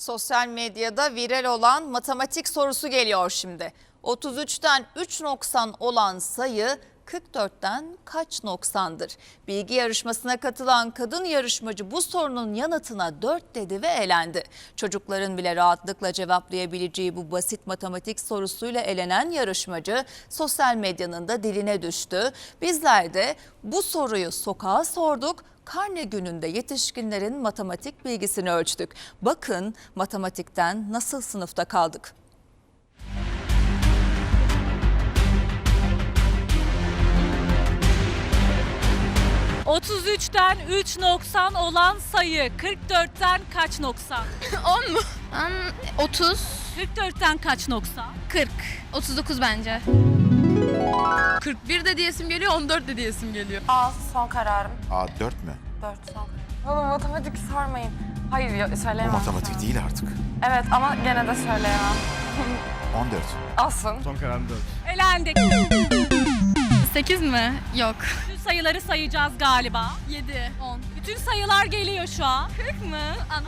Sosyal medyada viral olan matematik sorusu geliyor şimdi. 33'ten 3 noksan olan sayı 44'ten kaç noksandır? Bilgi yarışmasına katılan kadın yarışmacı bu sorunun yanıtına 4 dedi ve elendi. Çocukların bile rahatlıkla cevaplayabileceği bu basit matematik sorusuyla elenen yarışmacı sosyal medyanın da diline düştü. Bizler de bu soruyu sokağa sorduk. Karne gününde yetişkinlerin matematik bilgisini ölçtük. Bakın matematikten nasıl sınıfta kaldık. – 33'ten 3 noksan olan sayı 44'ten kaç noksan? 10 mu? An 30, 44'ten kaç noksan? 40, 39 bence. 41 de diyesim geliyor, 14 de diyesim geliyor. A son kararım. A 4 mü? 4 son. Baba matematik sormayın. Hayır ya, Bu söyleyemem. matematik değil artık. Evet ama gene de söyleyemem. 14. Alsın. Son kararım 4. Elendik. 8 mi? Yok. Sayıları sayacağız galiba. 7, 10. Bütün sayılar geliyor şu an. 40 mı?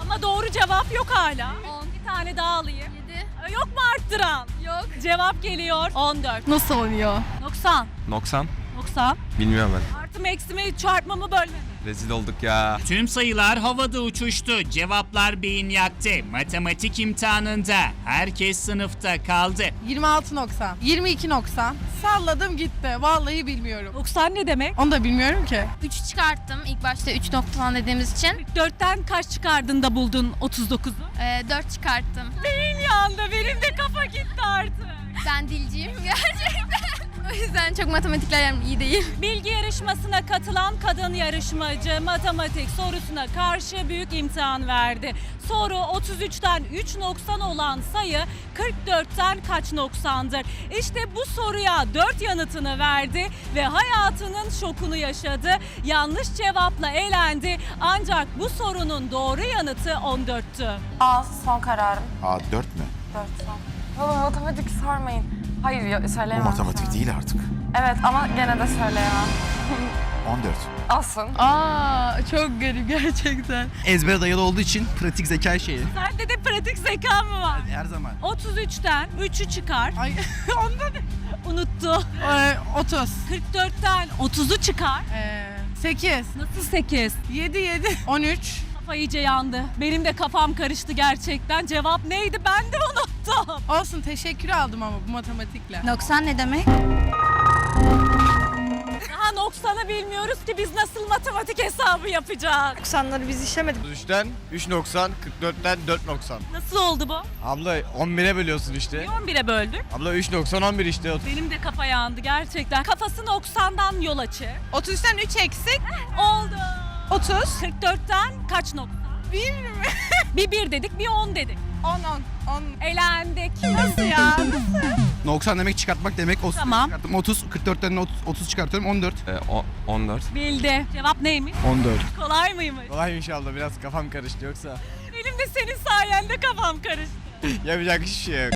Ama doğru cevap yok hala. 10. Bir tane daha alayım. 7. Ee, Yok mu arttıran? Yok. Cevap geliyor 14. Nasıl oluyor? 90. 90. 90. Bilmiyorum ben. Artı mı eksi mi çarpma mı bölme mi? Rezil olduk ya. Tüm sayılar havada uçuştu. Cevaplar beyin yaktı. Matematik imtihanında herkes sınıfta kaldı. 26 noksan. 22 noksan. Salladım gitti. Vallahi bilmiyorum. 90 ne demek? Onu da bilmiyorum ki. 3 çıkarttım ilk başta 3 nokta falan dediğimiz için. 4'ten kaç çıkardın da buldun 39'u? Ee, 4 çıkarttım. Benim yanda benim de kafa gitti artık. Ben dilciyim gerçekten. O yüzden çok matematikler iyi değil. Bilgi yarışmasına katılan kadın yarışmacı matematik sorusuna karşı büyük imtihan verdi. Soru 33'ten 3 noksan olan sayı 44'ten kaç noksandır? İşte bu soruya 4 yanıtını verdi ve hayatının şokunu yaşadı. Yanlış cevapla elendi ancak bu sorunun doğru yanıtı 14'tü. A son kararım. A 4 mü? 4 son. Baba matematik sormayın. Hayır Bu söyleyemem. şu matematik değil artık. Evet ama gene de söyleyemem. 14. Alsın. Aa çok garip gerçekten. ezbere dayalı olduğu için pratik zeka şeyi. Sende de pratik zeka mı var? Her zaman. 33'ten 3'ü çıkar. Ay onda ne? Unuttu. Ee, 30. 44'ten 30'u çıkar. Ee, 8. Nasıl 8? 7 7. 13. Kafa iyice yandı. Benim de kafam karıştı gerçekten. Cevap neydi ben de unuttum. Olsun teşekkür aldım ama bu matematikle. Noksan ne demek? Daha noksanı bilmiyoruz ki biz nasıl matematik hesabı yapacağız. 33'ten 3 90, 44'ten 4 90. Nasıl oldu bu? Abla 11'e bölüyorsun işte. 11'e böldük. Abla 3 90 11 işte. Benim de kafa yandı gerçekten. Kafası noksandan yol açı. 33'ten 3 eksik. Oldu. 30. 44'ten kaç nokta? Bir mi? Bir bir dedik bir on dedik. 10 10 10. Elendik. Nasıl ya? 90 demek çıkartmak demek. 30 Tamam. çıkarttım. 30, 44'ten 30, 30 çıkartıyorum. 14. 14. Bildi. Cevap neymiş? 14. Kolay mıymış? Kolay inşallah biraz kafam karıştı yoksa. Benim de senin sayende kafam karıştı. Yapacak hiçbir şey yok.